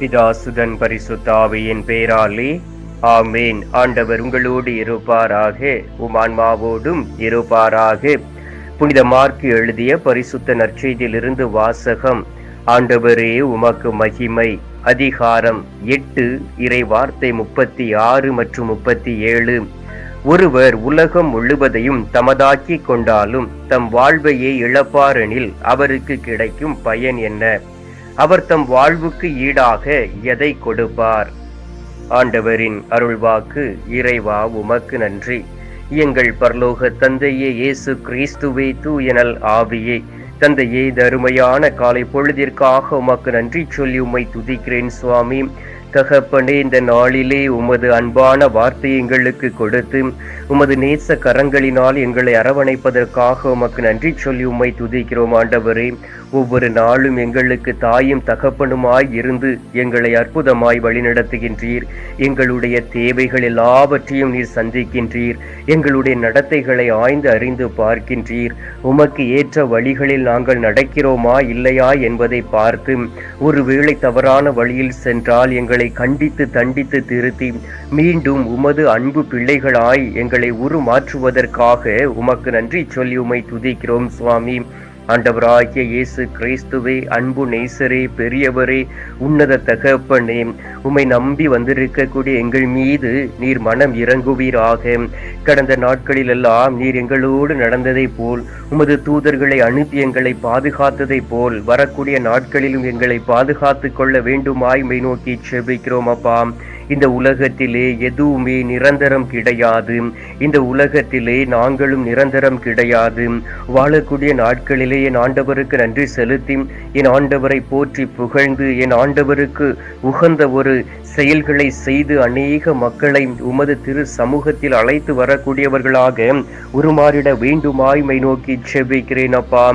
பிதாசுதன் பரிசுத்தாவியின் பேராலே ஆமேன். ஆண்டவர் உங்களோடு இருப்பாராக உமான்மாவோடும் இருப்பாராக. புனித மார்க்கு எழுதிய பரிசுத்த நற்செய்தியிலிருந்து வாசகம் ஆண்டவரே உமக்கு மகிமை. அதிகாரம் எட்டு இறை வார்த்தை முப்பத்தி ஆறு மற்றும் முப்பத்தி ஏழு. ஒருவர் உலகம் முழுவதையும் தமதாக்கி கொண்டாலும் தம் வாழ்வையே இழப்பாரெனில் அவருக்கு கிடைக்கும் பயன் என்ன? அவர் தம் வாழ்வுக்கு ஈடாக எதை கொடுப்பார்? ஆண்டவரின் அருள்வாக்கு இறைவா உமக்கு நன்றி. எங்கள் பரலோக தந்தையே இயேசு கிறிஸ்துவே தூயனல் ஆவியே. தந்தையே தருமையான காலை பொழுதிற்காக உமக்கு நன்றி சொல்லி உம்மை துதிக்கிறேன் சுவாமி. தகப்பனே இந்த நாளிலே உமது அன்பான வார்த்தை எங்களுக்கு கொடுத்து உமது நேச கரங்களினால் எங்களை அரவணைப்பதற்காக உமக்கு நன்றி சொல்லி உம்மை துதிக்கிறோம் ஆண்டவரே. ஒவ்வொரு நாளும் எங்களுக்கு தாயும் தகப்பனுமாய் இருந்து எங்களை அற்புதமாய் வழிநடத்துகின்றீர். எங்களுடைய தேவைகள் எல்லாவற்றையும் நீர் சந்திக்கின்றீர். எங்களுடைய நடத்தைகளை ஆய்ந்து அறிந்து பார்க்கின்றீர். உமக்கு ஏற்ற வழிகளில் நாங்கள் நடக்கிறோமா இல்லையா என்பதை பார்த்து ஒருவேளை தவறான வழியில் சென்றால் எங்களை கண்டித்து தண்டித்து திருத்தி மீண்டும் உமது அன்பு பிள்ளைகளாய் எங்களை உருமாற்றுவதற்காக உமக்கு நன்றி சொல்லி உமை துதிக்கிறோம் சுவாமி. ஆண்டவராகிய இயேசு கிறிஸ்துவே அன்பு நேசரே பெரியவரே உன்னத தகப்பனே உம்மை நம்பி வந்திருக்கக்கூடிய எங்கள் மீது நீர் மனம் இறங்குவீராக. கடந்த நாட்களில் எல்லாம் நீர் எங்களோடு நடந்ததை போல் உமது தூதர்களை அனுப்பி எங்களை பாதுகாத்ததை போல் வரக்கூடிய நாட்களிலும் எங்களை பாதுகாத்து கொள்ள வேண்டுமாய் மை நோக்கி செபிக்கிறோம் அப்பா. இந்த உலகத்திலே எதுவுமே நிரந்தரம் கிடையாது. இந்த உலகத்திலே நாங்களும் நிரந்தரம் கிடையாது. வாழக்கூடிய நாட்களிலே என் ஆண்டவருக்கு நன்றி செலுத்தி என் ஆண்டவரை போற்றி புகழ்ந்து என் ஆண்டவருக்கு உகந்த ஒரு செயல்களை செய்து அநேக மக்களை உமது திரு சமூகத்தில் அழைத்து வரக்கூடியவர்களாக உருமாறிட வேண்டுமாய்மை நோக்கி செபிக்கிறேன் அப்பா.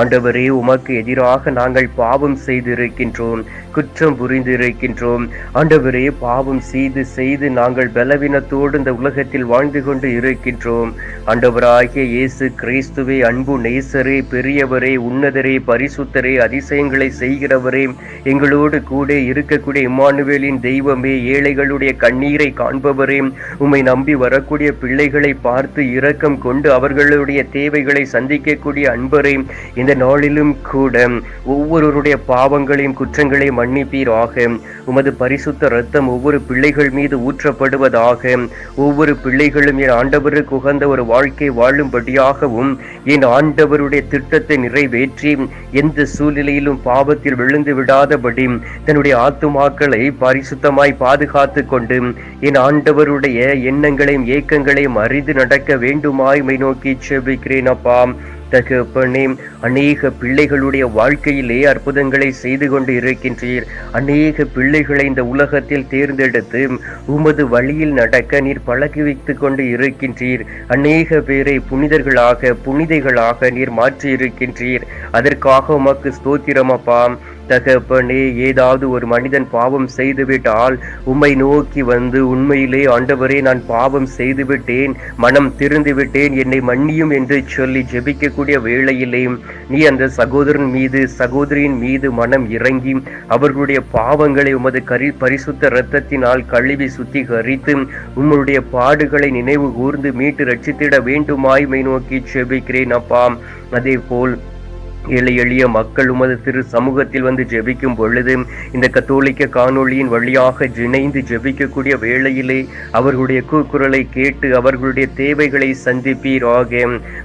ஆண்டவரே உமக்கு எதிராக நாங்கள் பாவம் செய்திருக்கின்றோம் குற்றம் புரிந்திருக்கின்றோம். ஆண்டவரே பாவம் செய்து செய்து நாங்கள் பலவீனத்தோடு இந்த உலகத்தில் வாழ்ந்து கொண்டு இருக்கின்றோம். ஆண்டவராகிய இயேசு கிறிஸ்துவே அன்பு நேசரே பெரியவரே உன்னதரே பரிசுத்தரே அதிசயங்களை செய்கிறவரே எங்களோடு கூட இருக்கக்கூடிய இம்மானுவேலின் தெய்வமே ஏழைகளுடைய கண்ணீரை காண்பவரே உம்மை நம்பி வரக்கூடிய பிள்ளைகளை பார்த்து இரக்கம் கொண்டு அவர்களுடைய தேவைகளை சந்திக்கக்கூடிய அன்பரே இந்த நாளிலும் கூட ஒவ்வொருவருடைய பாவங்களையும் குற்றங்களையும் மன்னிப்பீராக. உமது பரிசுத்த ரத்தம் ஒவ்வொரு பிள்ளைகள் மீது ஊற்றப்படுவதாக. ஒவ்வொரு பிள்ளைகளும் என் ஆண்டவருக்கு உகந்த ஒரு வாழ்க்கை வாழும்படியாகவும் என் ஆண்டவருடைய திட்டத்தை நிறைவேற்றி எந்த சூழ்நிலையிலும் பாவத்தில் விழுந்து விடாதபடி தன்னுடைய ஆத்துமாக்களை பரிசுத்த பரிசுத்தமாய் பாதுகாத்து கொண்டு என் ஆண்டவருடைய எண்ணங்களையும் ஏக்கங்களையும் அறிந்து நடக்க வேண்டுமாய் மை நோக்கி செபிக்கிறேன் அப்பா. தகப்பனே அநேக பிள்ளைகளுடைய வாழ்க்கையிலே அற்புதங்களை செய்து கொண்டு இருக்கின்றீர் அநேக பிள்ளைகளை இந்த உலகத்தில் தேர்ந்தெடுத்து உமது வழியில் நடக்க நீர் பழகி வைத்து கொண்டு இருக்கின்றீர். அநேக பேரை புனிதர்களாக புனிதைகளாக நீர் மாற்றி இருக்கின்றீர் அதற்காக உமக்கு ஸ்தோத்திரமப்பா தகப்பனே ஏதாவது ஒரு மனிதன் பாவம் செய்துவிட்டால் உம்மை நோக்கி வந்து உண்மையிலே ஆண்டவரே நான் பாவம் செய்துவிட்டேன் மனம் திருந்து விட்டேன் என்னை மன்னியும் என்று சொல்லி ஜெபிக்கக்கூடிய வேளையிலே நீ அந்த சகோதரன் மீது சகோதரியின் மீது மனம் இறங்கி அவர்களுடைய பாவங்களை உமது கரி பரிசுத்த இரத்தத்தினால் கழுவி சுத்திகரித்து உம்முடைய பாடுகளை நினைவு கூர்ந்து மீட்டு ரட்சித்திட வேண்டுமாய் மை நோக்கி செபிக்கிறேன் அப்பாம் அதே போல் ஏழை எளிய மக்கள் உமது திரு சமூகத்தில் வந்து ஜெபிக்கும் பொழுது இந்த கத்தோலிக்க காணொளியின் வழியாக இணைந்து ஜெபிக்கக்கூடிய வேளையிலே அவர்களுடைய கூக்குரலை கேட்டு அவர்களுடைய தேவைகளை சந்திப்பீராக.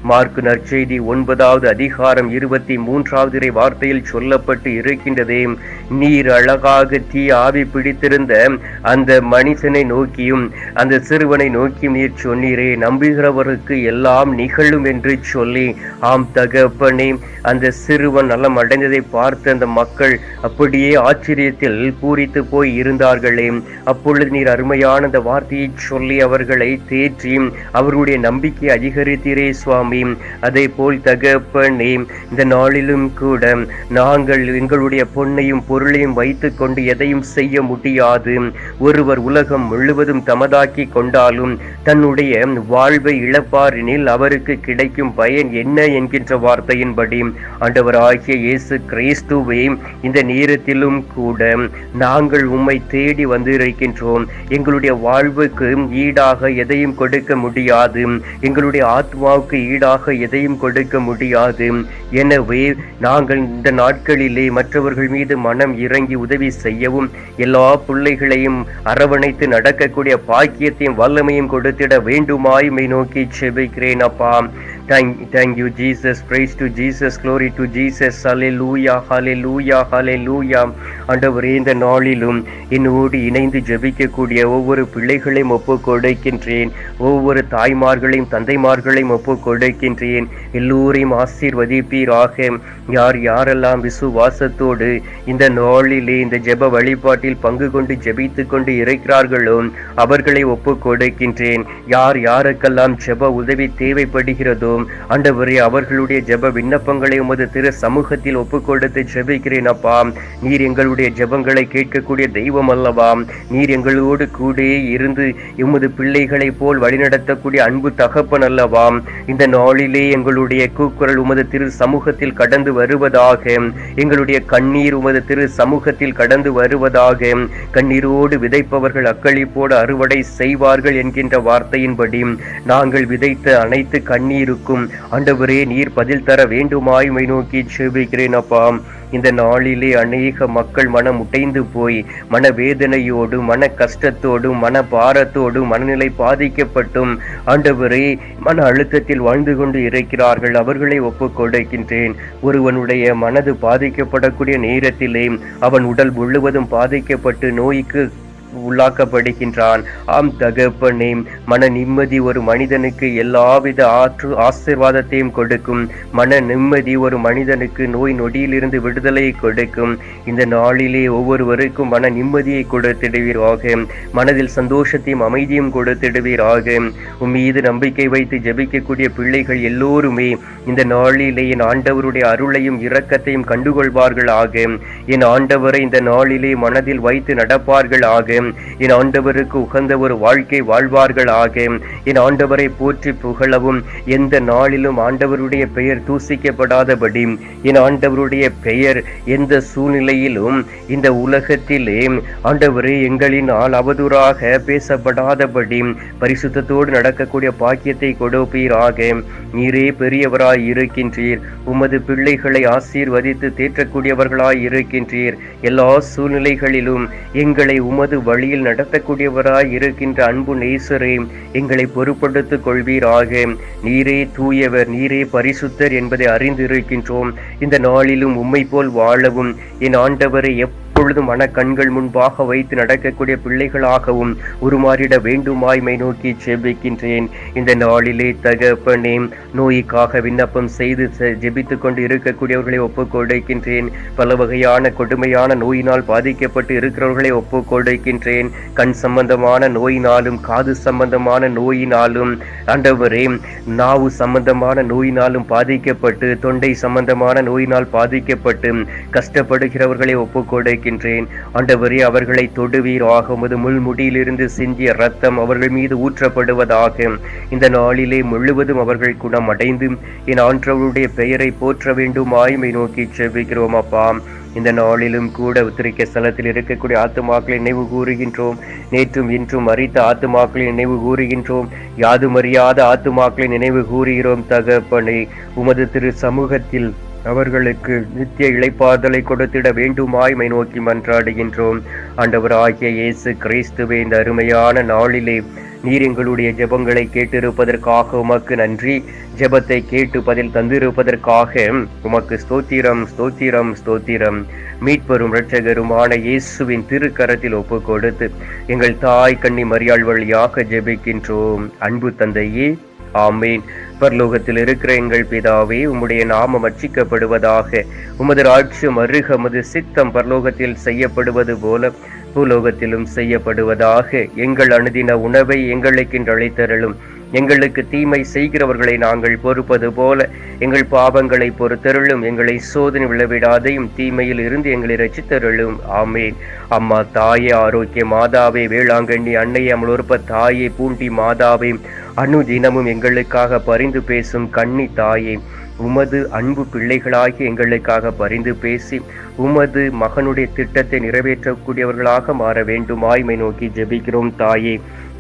மார்க் நற்செய்தி ஒன்பதாவது அதிகாரம் இருபத்தி மூன்றாவது வார்த்தையில் சொல்லப்பட்டு இருக்கின்றதே நீர் அழகாக தீ ஆவி பிடித்திருந்த அந்த மனுஷனை நோக்கியும் அந்த சிறுவனை நோக்கியும் நீர் சொன்னீரே நம்புகிறவருக்கு எல்லாம் நிகழும் என்று சொல்லி ஆம் தகப்பனே அந்த சிறுவன் நலம் அடைந்ததை பார்த்து அந்த மக்கள் அப்படியே ஆச்சரியத்தில் பூரித்து போய் இருந்தார்களே. அப்பொழுது நீர் அருமையான அந்த வார்த்தையை சொல்லி அவர்களை தேற்றி அவர்களுடைய நம்பிக்கை அதிகரித்தீரே சுவாமி. அதே போல் தகப்பனே இந்த நாளிலும் கூட நாங்கள் எங்களுடைய பொன்னையும் பொருளையும் வைத்துக் கொண்டு எதையும் செய்ய முடியாது. ஒருவர் உலகம் முழுவதும் தமதாக்கி கொண்டாலும் தன்னுடைய வாழ்வை இழப்பாரினில் அவருக்கு கிடைக்கும் பயன் என்ன என்கின்ற வார்த்தையின்படி ஆண்டவராகிய இயேசு கிறிஸ்துவே இந்த நேரத்திலும் கூட நாங்கள் உம்மை தேடி வந்திருக்கின்றோம். எங்களுடைய வாழ்வுக்கு ஈடாக எதையும் கொடுக்க முடியாது. எங்களுடைய ஆத்மாவுக்கு ஈடாக எதையும் கொடுக்க முடியாது. எனவே நாங்கள் இந்த நாட்களிலே மற்றவர்கள் மீது மனம் இறங்கி உதவி செய்யவும் எல்லா பிள்ளைகளையும் அரவணைத்து நடக்கக்கூடிய பாக்கியத்தையும் வல்லமையும் கொடுத்திட வேண்டுமாய் மை நோக்கி செபிக்கிறேன் அப்பா. Thank thank you Jesus praise to Jesus glory to Jesus hallelujah hallelujah லூயா ஹலே லூயா ஆண்டவரே இந்த நாளிலும் என்னோடு இணைந்து ஜெபிக்கக்கூடிய ஒவ்வொரு பிள்ளைகளையும் ஒப்பு கொடுக்கின்றேன் ஒவ்வொரு தாய்மார்களையும் தந்தைமார்களையும் ஒப்பு கொடுக்கின்றேன் எல்லோரையும் ஆசீர்வதிப்பீராக. யார் யாரெல்லாம் விசுவாசத்தோடு இந்த நாளிலே இந்த ஜெப வழிபாட்டில் பங்கு கொண்டு ஜெபித்து கொண்டு இருக்கிறார்களோ அவர்களை ஒப்பு கொடுக்கின்றேன். யார் யாருக்கெல்லாம் ஜெப உதவி தேவைப்படுகிறதோ ஆண்டவரே அவர்களுடைய ஜெப விண்ணப்பங்களை உமது திரு சமூகத்தில் ஒப்பு கொடுத்து ஜெபிக்கிறேன் அப்பா. நீர் எங்களுடைய ஜெபங்களை கேட்கக்கூடிய தெய்வம் அல்லவா. நீர் எங்களோடு கூட இருந்து உமது பிள்ளைகளை போல் வழிநடத்தக்கூடிய அன்பு தகப்பன் அல்லவா. இந்த நாளிலே எங்களுடைய கூக்குரல் உமது திரு சமூகத்தில் கடந்து வருவதாக. எங்களுடைய கண்ணீர் உமது திரு சமூகத்தில் கடந்து வருவதாக. கண்ணீரோடு விதைப்பவர்கள் அக்களிப்போடு அறுவடை செய்வார்கள் என்கின்ற வார்த்தையின்படி நாங்கள் விதைத்த அனைத்து கண்ணீருக்கும் ஆண்டவரே நீர் பதில் தர வேண்டுமாய் மை நோக்கி செபிக்கிறேன் அப்பா. இந்த நாளிலே அநேக மக்கள் மனம் உடைந்து போய் மனவேதனையோடு மன கஷ்டத்தோடும் மன பாரத்தோடும் மனநிலை பாதிக்கப்பட்டும் ஆண்டவரே மன அழுத்தத்தில் வாழ்ந்து கொண்டு இருக்கிறார்கள். அவர்களை ஒப்பு கொடுக்கின்றேன். ஒருவனுடைய மனது பாதிக்கப்படக்கூடிய நேரத்திலே அவன் உடல் முழுவதும் பாதிக்கப்பட்டு நோய்க்கு உள்ளாக்கப்படுகின்றான். ஆம் தகப்பனே மன நிம்மதி ஒரு மனிதனுக்கு எல்லாவித ஆற்று ஆசிர்வாதத்தையும் கொடுக்கும். மன நிம்மதி ஒரு மனிதனுக்கு நோய் நொடியிலிருந்து விடுதலையை கொடுக்கும். இந்த நாளிலே ஒவ்வொருவருக்கும் மன நிம்மதியை கொடுத்திடுவீராக. மனதில் சந்தோஷத்தையும் அமைதியும் கொடுத்திடுவீராக. உன் மீது நம்பிக்கை வைத்து ஜபிக்கக்கூடிய பிள்ளைகள் எல்லோருமே இந்த நாளிலே என் ஆண்டவருடைய அருளையும் இரக்கத்தையும் கண்டுகொள்வார்கள் ஆக என் ஆண்டவரை இந்த நாளிலே மனதில் வைத்து நடப்பார்கள் ஆக என் ஆண்டவருக்கு உகந்த ஒரு வாழ்க்கை வாழ்வார்கள் ஆக என் ஆண்டவரை போற்றி புகழவும். எந்த நாளிலும் ஆண்டவருடைய பெயர் தூசிக்கப்படாதபடி. என் ஆண்டவருடைய பெயர் எந்த சூழ்நிலையிலும் இந்த உலகத்திலே ஆண்டவரே எங்களினால் அவதூறாக பேசப்படாதபடி. பரிசுத்தத்தோடு நடக்கக்கூடிய பாக்கியத்தை கொடுப்பீராக. நீரே பெரியவராய் இருக்கின்றீர். உமது பிள்ளைகளை ஆசீர்வதித்து தேற்றக்கூடியவர்களாய் இருக்கின்றீர். எல்லா சூழ்நிலைகளிலும் எங்களை உமது வழியில் நடத்தக்கூடியவராய் இருக்கின்ற அன்பு நேசரே எங்களை பொறுப்படுத்திக் கொள்வீராக. நீரே தூயவர் நீரே பரிசுத்தர் என்பதை அறிந்திருக்கின்றோம். இந்த நாளிலும் உம்மை போல் வாழவும் என் ஆண்டவரை எப்பொழுதும் மன கண்கள் முன்பாக வைத்து நடக்கக்கூடிய பிள்ளைகளாகவும் உருமாறிட வேண்டுமாய்மை நோக்கி ஜெபிக்கின்றேன். இந்த நாளிலே தகப்பனே நோய்க்காக விண்ணப்பம் செய்து ஜெபித்து கொண்டு இருக்கக்கூடியவர்களை ஒப்புக்கொடுக்கின்றேன். பல வகையான கொடுமையான நோயினால் பாதிக்கப்பட்டு இருக்கிறவர்களை ஒப்புக்கொடுக்கின்றேன். கண் சம்பந்தமான நோயினாலும் காது சம்பந்தமான நோயினாலும் ஆண்டவரே நாவு சம்பந்தமான நோயினாலும் பாதிக்கப்பட்டு தொண்டை சம்பந்தமான நோயினால் பாதிக்கப்பட்டு கஷ்டப்படுகிறவர்களை ஒப்புக் கொடுக்கின்றேன் ஆண்டவரே அவர்களை தொடுவீராக உமது முள்முடியிலிருந்து சிந்திய ரத்தம் அவர்கள் மீது ஊற்றப்படுவதாக. இந்த நாளிலே முழுவதும் அவர்கள் குணம் அடைந்து என் ஆண்டவருடைய பெயரை போற்ற வேண்டும். ஆய்மை நோக்கி செபிக்கிறோம் அப்பா. இந்த நாளிலும் கூட உத்திரிக்க ஸ்தலத்தில் இருக்கக்கூடிய ஆத்துமாக்களை நினைவு கூறுகின்றோம். நேற்றும் இன்றும் அறித்த ஆத்துமாக்களை நினைவு கூறுகின்றோம். யாதுமறியாத ஆத்துமாக்களை நினைவு கூறுகிறோம். தகப்பனை உமது திரு சமூகத்தில் அவர்களுக்கு நித்திய இளைப்பாதலை கொடுத்திட வேண்டுமாய்மை நோக்கி மன்றாடுகின்றோம். ஆண்டவர் ஆகிய இயேசு கிறிஸ்துவே இந்த அருமையான நாளிலே நீர் எங்களுடைய ஜெபங்களை கேட்டிருப்பதற்காக உமக்கு நன்றி. ஜெபத்தை கேட்டு பதில் தந்திருப்பதற்காக உமக்கு ஸ்தோத்திரம் ஸ்தோத்திரம் ஸ்தோத்திரம். மீட்பெரும் இரட்சகருமான இயேசுவின் திருக்கரத்தில் ஒப்பு கொடுத்து எங்கள் தாய் கண்ணி மரியாள் வழியாக ஜெபிக்கின்றோம். அன்பு தந்தையே ஆமேன். பரலோகத்தில் இருக்கிற எங்கள் பிதாவே உம்முடைய நாமம் அச்சிக்கப்படுவதாக உமது ராட்சியம் அருக உமது சித்தம் பரலோகத்தில் செய்யப்படுவது போல பூலோகத்திலும் செய்யப்படுவதாக எங்கள் அணுதின உணவை எங்களுக்கு அளித்தருளும். எங்களுக்கு தீமை செய்கிறவர்களை நாங்கள் பொறுப்பது போல எங்கள் பாவங்களை பொறுத்தருளும் எங்களை சோதனை விழவிடாதையும் தீமையில் இருந்து எங்களை ரசித்தருளும் ஆமேன். அம்மா தாயே ஆரோக்கிய மாதாவே வேளாங்கண்ணி அன்னை அமலொருப்ப தாயே பூண்டி மாதாவே அணு தினமும் எங்களுக்காக பரிந்து பேசும் கன்னி தாயே உமது அன்பு பிள்ளைகளாகி எங்களுக்காக பரிந்து பேசி உமது மகனுடைய திட்டத்தை நிறைவேற்றக்கூடியவர்களாக மாற வேண்டுமாய்மை நோக்கி ஜெபிக்கிறோம் தாயே.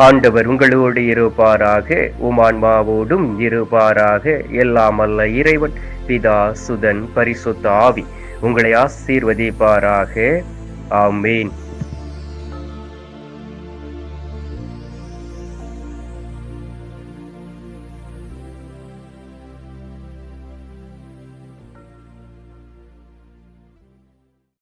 ஆண்டவர் உங்களோடு இருப்பாராக உமான்மாவோடும் இருப்பாராக. எல்லாம் அல்ல இறைவன் பிதா சுதன் பரிசுத்த ஆவி உங்களை ஆசீர்வதிப்பாராக. ஆமீன்.